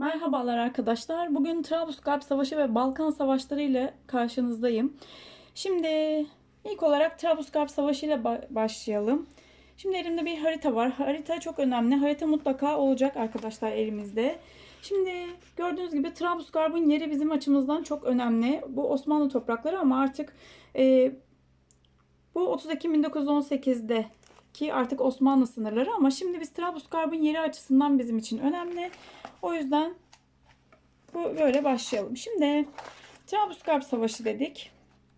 Merhabalar arkadaşlar. Bugün Trablusgarp Savaşı ve Balkan Savaşları ile karşınızdayım. Şimdi ilk olarak Trablusgarp Savaşı ile ba- başlayalım. Şimdi elimde bir harita var. Harita çok önemli. Harita mutlaka olacak arkadaşlar elimizde. Şimdi gördüğünüz gibi Trablusgarp'ın yeri bizim açımızdan çok önemli. Bu Osmanlı toprakları ama artık e, bu 30 Ekim 1918'de ki artık Osmanlı sınırları ama şimdi biz Trablusgarp'ın yeri açısından bizim için önemli. O yüzden bu böyle başlayalım. Şimdi Trablusgarp Savaşı dedik.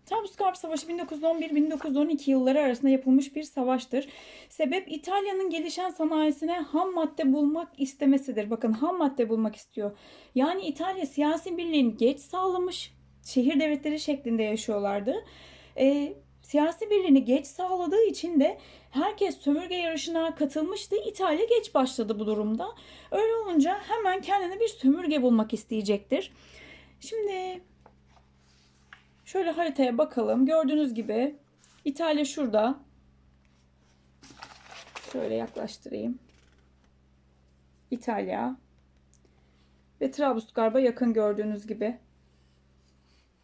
Trablusgarp Savaşı 1911-1912 yılları arasında yapılmış bir savaştır. Sebep İtalya'nın gelişen sanayisine ham madde bulmak istemesidir. Bakın ham madde bulmak istiyor. Yani İtalya siyasi birliğini geç sağlamış. Şehir devletleri şeklinde yaşıyorlardı. Ee, siyasi birliğini geç sağladığı için de herkes sömürge yarışına katılmıştı. İtalya geç başladı bu durumda. Öyle olunca hemen kendine bir sömürge bulmak isteyecektir. Şimdi şöyle haritaya bakalım. Gördüğünüz gibi İtalya şurada. Şöyle yaklaştırayım. İtalya ve Trablusgarp'a yakın gördüğünüz gibi.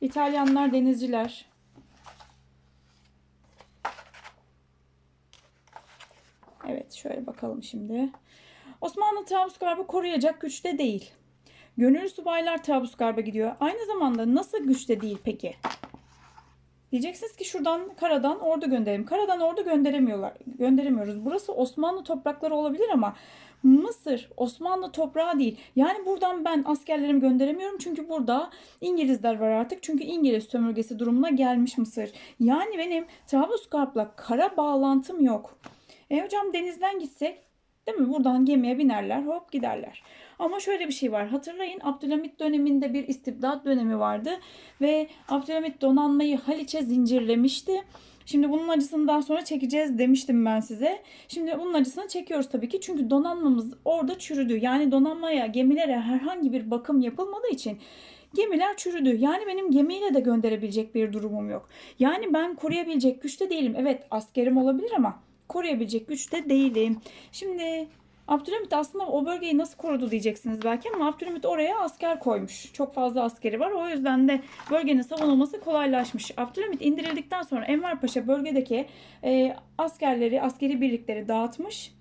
İtalyanlar denizciler. Evet şöyle bakalım şimdi. Osmanlı Trablusgarp'ı koruyacak güçte değil. Gönüllü subaylar Trablusgarp'a gidiyor. Aynı zamanda nasıl güçte değil peki? Diyeceksiniz ki şuradan karadan ordu gönderelim. Karadan ordu gönderemiyorlar. Gönderemiyoruz. Burası Osmanlı toprakları olabilir ama Mısır Osmanlı toprağı değil. Yani buradan ben askerlerimi gönderemiyorum çünkü burada İngilizler var artık. Çünkü İngiliz sömürgesi durumuna gelmiş Mısır. Yani benim Trablusgarp'la kara bağlantım yok. E hocam denizden gitsek değil mi? Buradan gemiye binerler hop giderler. Ama şöyle bir şey var. Hatırlayın Abdülhamit döneminde bir istibdat dönemi vardı ve Abdülhamit donanmayı Haliç'e zincirlemişti. Şimdi bunun acısını daha sonra çekeceğiz demiştim ben size. Şimdi bunun acısını çekiyoruz tabii ki. Çünkü donanmamız orada çürüdü. Yani donanmaya, gemilere herhangi bir bakım yapılmadığı için gemiler çürüdü. Yani benim gemiyle de gönderebilecek bir durumum yok. Yani ben koruyabilecek güçte değilim. Evet askerim olabilir ama koruyabilecek güçte değilim. Şimdi Abdülhamit aslında o bölgeyi nasıl korudu diyeceksiniz belki ama Abdülhamit oraya asker koymuş. Çok fazla askeri var. O yüzden de bölgenin savunulması kolaylaşmış. Abdülhamit indirildikten sonra Enver Paşa bölgedeki e, askerleri, askeri birlikleri dağıtmış.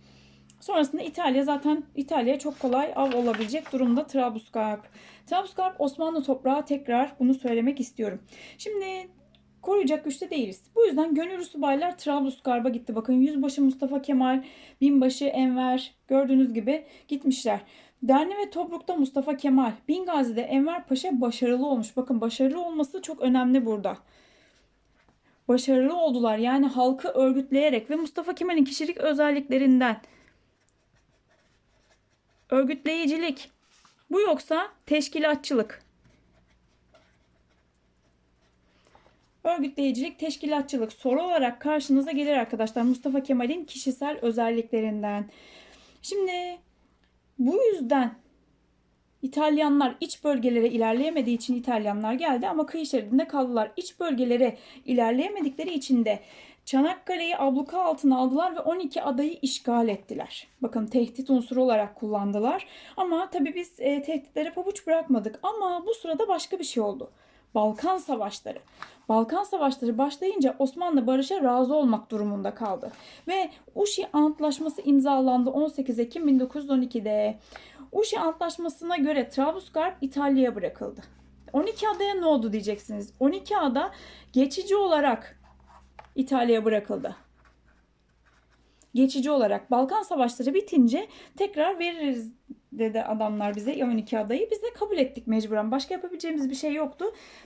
Sonrasında İtalya zaten İtalya'ya çok kolay av olabilecek durumda Trablusgarp. Trablusgarp Osmanlı toprağı tekrar bunu söylemek istiyorum. Şimdi koruyacak güçte değiliz. Bu yüzden gönüllü subaylar Trablusgarp'a gitti. Bakın Yüzbaşı Mustafa Kemal, Binbaşı Enver gördüğünüz gibi gitmişler. Derni ve Tobruk'ta Mustafa Kemal, Bingazi'de Enver Paşa başarılı olmuş. Bakın başarılı olması çok önemli burada. Başarılı oldular. Yani halkı örgütleyerek ve Mustafa Kemal'in kişilik özelliklerinden örgütleyicilik. Bu yoksa teşkilatçılık. Örgütleyicilik, teşkilatçılık soru olarak karşınıza gelir arkadaşlar Mustafa Kemal'in kişisel özelliklerinden. Şimdi bu yüzden İtalyanlar iç bölgelere ilerleyemediği için İtalyanlar geldi ama kıyı şeridinde kaldılar. İç bölgelere ilerleyemedikleri için de Çanakkale'yi abluka altına aldılar ve 12 adayı işgal ettiler. Bakın tehdit unsuru olarak kullandılar. Ama tabii biz e, tehditlere pabuç bırakmadık. Ama bu sırada başka bir şey oldu. Balkan Savaşları. Balkan Savaşları başlayınca Osmanlı barışa razı olmak durumunda kaldı. Ve Uşi Antlaşması imzalandı 18 Ekim 1912'de. Uşi Antlaşması'na göre Trablusgarp İtalya'ya bırakıldı. 12 adaya ne oldu diyeceksiniz. 12 ada geçici olarak İtalya'ya bırakıldı. Geçici olarak Balkan Savaşları bitince tekrar veririz dedi adamlar bize 12 adayı. Biz de kabul ettik mecburen. Başka yapabileceğimiz bir şey yoktu.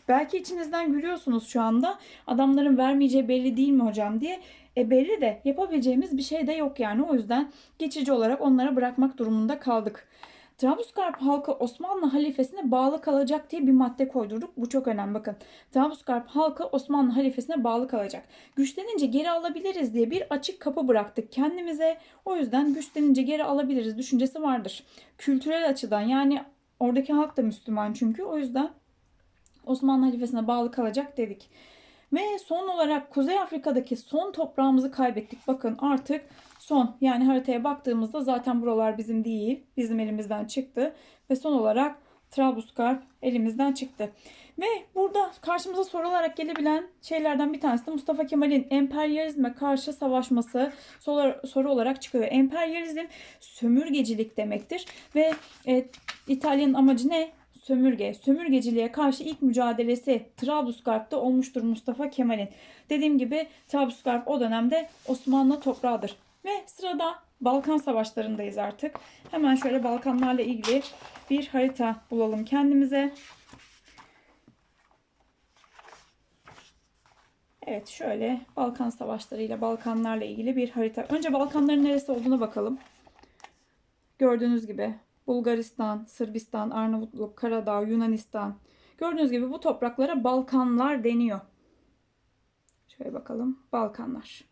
Belki içinizden gülüyorsunuz şu anda. Adamların vermeyeceği belli değil mi hocam diye. E belli de yapabileceğimiz bir şey de yok yani. O yüzden geçici olarak onlara bırakmak durumunda kaldık. Trablusgarp halkı Osmanlı halifesine bağlı kalacak diye bir madde koydurduk. Bu çok önemli bakın. Trablusgarp halkı Osmanlı halifesine bağlı kalacak. Güçlenince geri alabiliriz diye bir açık kapı bıraktık kendimize. O yüzden güçlenince geri alabiliriz düşüncesi vardır. Kültürel açıdan yani oradaki halk da Müslüman çünkü. O yüzden Osmanlı halifesine bağlı kalacak dedik. Ve son olarak Kuzey Afrika'daki son toprağımızı kaybettik. Bakın artık son yani haritaya baktığımızda zaten buralar bizim değil. Bizim elimizden çıktı. Ve son olarak Trablusgarp elimizden çıktı. Ve burada karşımıza soru olarak gelebilen şeylerden bir tanesi de Mustafa Kemal'in emperyalizme karşı savaşması soru olarak çıkıyor. Emperyalizm sömürgecilik demektir. Ve e, İtalya'nın amacı ne? Sömürge. Sömürgeciliğe karşı ilk mücadelesi Trablusgarp'ta olmuştur Mustafa Kemal'in. Dediğim gibi Trablusgarp o dönemde Osmanlı toprağıdır. Ve sırada Balkan Savaşları'ndayız artık. Hemen şöyle Balkanlarla ilgili bir harita bulalım kendimize. Evet şöyle Balkan Savaşları ile Balkanlarla ilgili bir harita. Önce Balkanların neresi olduğuna bakalım. Gördüğünüz gibi Bulgaristan, Sırbistan, Arnavutluk, Karadağ, Yunanistan. Gördüğünüz gibi bu topraklara Balkanlar deniyor. Şöyle bakalım. Balkanlar.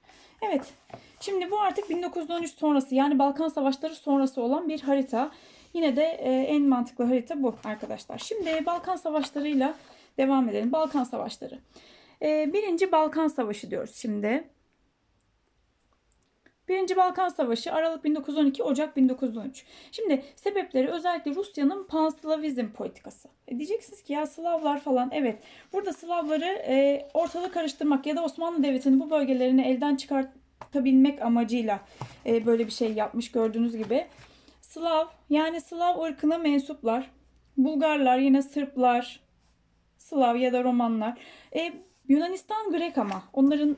Evet. Şimdi bu artık 1913 sonrası yani Balkan Savaşları sonrası olan bir harita. Yine de e, en mantıklı harita bu arkadaşlar. Şimdi Balkan Savaşları'yla devam edelim. Balkan Savaşları. E, Birinci Balkan Savaşı diyoruz şimdi. Birinci Balkan Savaşı Aralık 1912 Ocak 1913. Şimdi sebepleri özellikle Rusya'nın panslavizm politikası. E diyeceksiniz ki ya Slavlar falan evet burada Slavları e, ortalığı karıştırmak ya da Osmanlı Devleti'nin bu bölgelerini elden çıkartabilmek amacıyla e, böyle bir şey yapmış gördüğünüz gibi. Slav yani Slav ırkına mensuplar, Bulgarlar yine Sırplar, Slav ya da Romanlar. E, Yunanistan Grek ama onların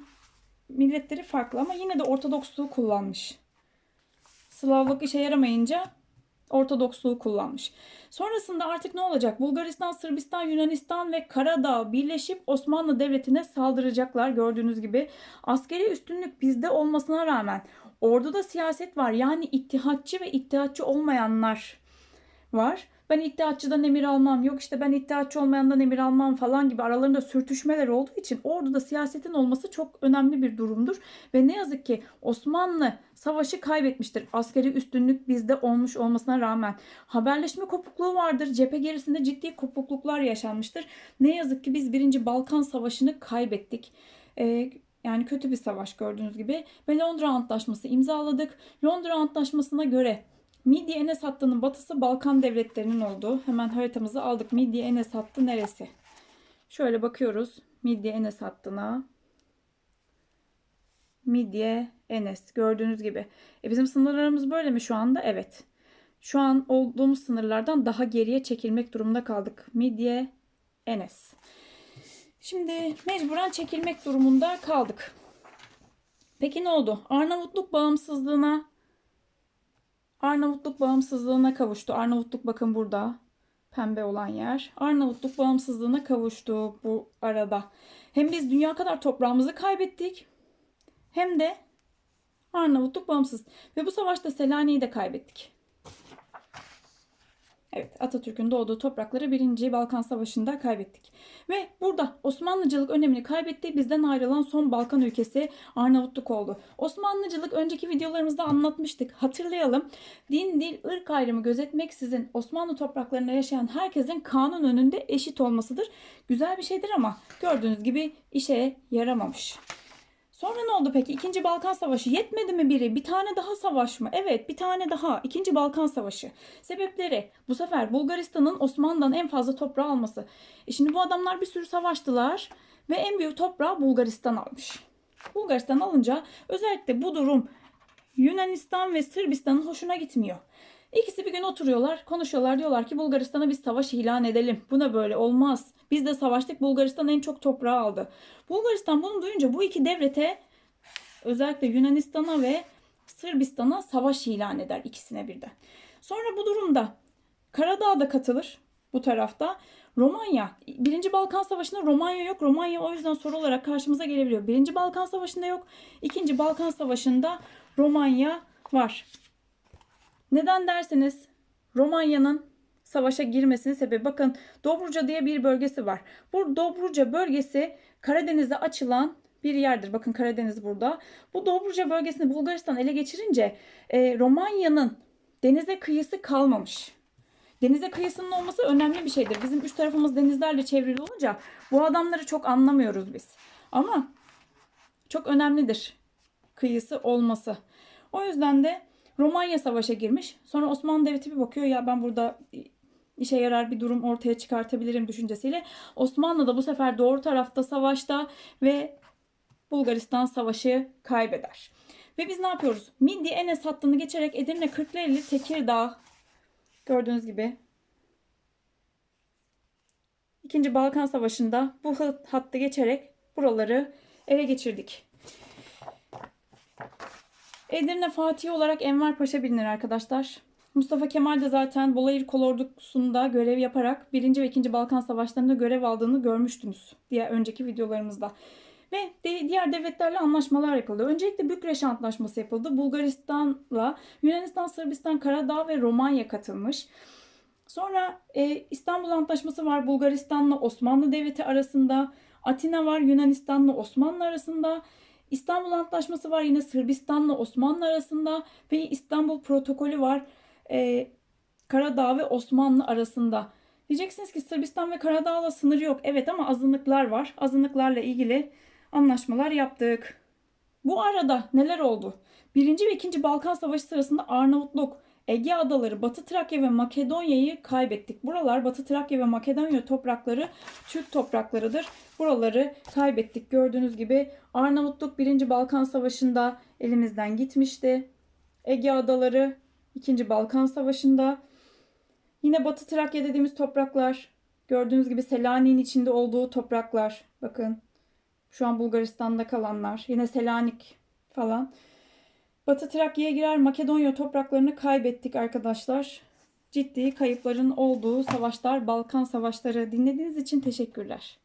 milletleri farklı ama yine de Ortodoksluğu kullanmış. Slavlık işe yaramayınca Ortodoksluğu kullanmış. Sonrasında artık ne olacak? Bulgaristan, Sırbistan, Yunanistan ve Karadağ birleşip Osmanlı Devleti'ne saldıracaklar gördüğünüz gibi. Askeri üstünlük bizde olmasına rağmen orduda siyaset var. Yani ittihatçı ve ittihatçı olmayanlar var. Ben iddiatçıdan emir almam, yok işte ben iddiatçı olmayandan emir almam falan gibi aralarında sürtüşmeler olduğu için orduda siyasetin olması çok önemli bir durumdur. Ve ne yazık ki Osmanlı savaşı kaybetmiştir. Askeri üstünlük bizde olmuş olmasına rağmen. Haberleşme kopukluğu vardır. Cephe gerisinde ciddi kopukluklar yaşanmıştır. Ne yazık ki biz 1. Balkan Savaşı'nı kaybettik. Ee, yani kötü bir savaş gördüğünüz gibi. Ve Londra Antlaşması imzaladık. Londra Antlaşması'na göre Midye Enes hattının batısı Balkan devletlerinin olduğu. Hemen haritamızı aldık. Midye Enes hattı neresi? Şöyle bakıyoruz. Midye Enes hattına. Midye Enes gördüğünüz gibi. E bizim sınırlarımız böyle mi şu anda? Evet. Şu an olduğumuz sınırlardan daha geriye çekilmek durumunda kaldık. Midye Enes. Şimdi mecburen çekilmek durumunda kaldık. Peki ne oldu? Arnavutluk bağımsızlığına Arnavutluk bağımsızlığına kavuştu. Arnavutluk bakın burada. Pembe olan yer. Arnavutluk bağımsızlığına kavuştu bu arada. Hem biz dünya kadar toprağımızı kaybettik. Hem de Arnavutluk bağımsız. Ve bu savaşta Selanik'i de kaybettik. Evet Atatürk'ün doğduğu toprakları 1. Balkan Savaşı'nda kaybettik. Ve burada Osmanlıcılık önemini kaybetti. Bizden ayrılan son Balkan ülkesi Arnavutluk oldu. Osmanlıcılık önceki videolarımızda anlatmıştık. Hatırlayalım. Din, dil, ırk ayrımı gözetmeksizin Osmanlı topraklarında yaşayan herkesin kanun önünde eşit olmasıdır. Güzel bir şeydir ama gördüğünüz gibi işe yaramamış. Sonra ne oldu peki? İkinci Balkan Savaşı yetmedi mi biri? Bir tane daha savaş mı? Evet bir tane daha. İkinci Balkan Savaşı. Sebepleri bu sefer Bulgaristan'ın Osmanlı'dan en fazla toprağı alması. E şimdi bu adamlar bir sürü savaştılar ve en büyük toprağı Bulgaristan almış. Bulgaristan alınca özellikle bu durum Yunanistan ve Sırbistan'ın hoşuna gitmiyor. İkisi bir gün oturuyorlar, konuşuyorlar. Diyorlar ki Bulgaristan'a biz savaş ilan edelim. Buna böyle olmaz. Biz de savaştık. Bulgaristan en çok toprağı aldı. Bulgaristan bunu duyunca bu iki devlete özellikle Yunanistan'a ve Sırbistan'a savaş ilan eder ikisine birden. Sonra bu durumda Karadağ da katılır bu tarafta. Romanya. Birinci Balkan Savaşı'nda Romanya yok. Romanya o yüzden soru olarak karşımıza gelebiliyor. Birinci Balkan Savaşı'nda yok. İkinci Balkan Savaşı'nda Romanya var. Neden derseniz Romanya'nın savaşa girmesinin sebebi bakın Dobruca diye bir bölgesi var. Bu Dobruca bölgesi Karadeniz'e açılan bir yerdir. Bakın Karadeniz burada. Bu Dobruca bölgesini Bulgaristan ele geçirince e, Romanya'nın denize kıyısı kalmamış. Denize kıyısının olması önemli bir şeydir. Bizim üst tarafımız denizlerle çevrili olunca bu adamları çok anlamıyoruz biz. Ama çok önemlidir kıyısı olması. O yüzden de Romanya savaşa girmiş. Sonra Osmanlı Devleti bir bakıyor ya ben burada işe yarar bir durum ortaya çıkartabilirim düşüncesiyle. Osmanlı da bu sefer doğru tarafta savaşta ve Bulgaristan savaşı kaybeder. Ve biz ne yapıyoruz? Midye Enes hattını geçerek Edirne, Kırklareli, Tekirdağ gördüğünüz gibi İkinci Balkan Savaşı'nda bu hat- hattı geçerek buraları ele geçirdik. Edirne Fatih olarak Enver Paşa bilinir arkadaşlar. Mustafa Kemal de zaten Bolayır Kolordusu'nda görev yaparak 1. ve 2. Balkan Savaşları'nda görev aldığını görmüştünüz diğer önceki videolarımızda. Ve diğer devletlerle anlaşmalar yapıldı. Öncelikle Bükreş Antlaşması yapıldı. Bulgaristan'la Yunanistan, Sırbistan, Karadağ ve Romanya katılmış. Sonra e, İstanbul Antlaşması var Bulgaristan'la Osmanlı Devleti arasında. Atina var Yunanistan'la Osmanlı arasında. İstanbul Antlaşması var yine Sırbistan'la Osmanlı arasında. Ve İstanbul Protokolü var e, Karadağ ve Osmanlı arasında. Diyeceksiniz ki Sırbistan ve Karadağ'la sınır yok. Evet ama azınlıklar var. Azınlıklarla ilgili anlaşmalar yaptık. Bu arada neler oldu? Birinci ve ikinci Balkan Savaşı sırasında Arnavutluk, Ege Adaları, Batı Trakya ve Makedonya'yı kaybettik. Buralar Batı Trakya ve Makedonya toprakları Türk topraklarıdır. Buraları kaybettik. Gördüğünüz gibi Arnavutluk 1. Balkan Savaşı'nda elimizden gitmişti. Ege Adaları 2. Balkan Savaşı'nda. Yine Batı Trakya dediğimiz topraklar gördüğünüz gibi Selanik'in içinde olduğu topraklar. Bakın şu an Bulgaristan'da kalanlar. Yine Selanik falan. Batı Trakya'ya girer Makedonya topraklarını kaybettik arkadaşlar. Ciddi kayıpların olduğu savaşlar, Balkan savaşları dinlediğiniz için teşekkürler.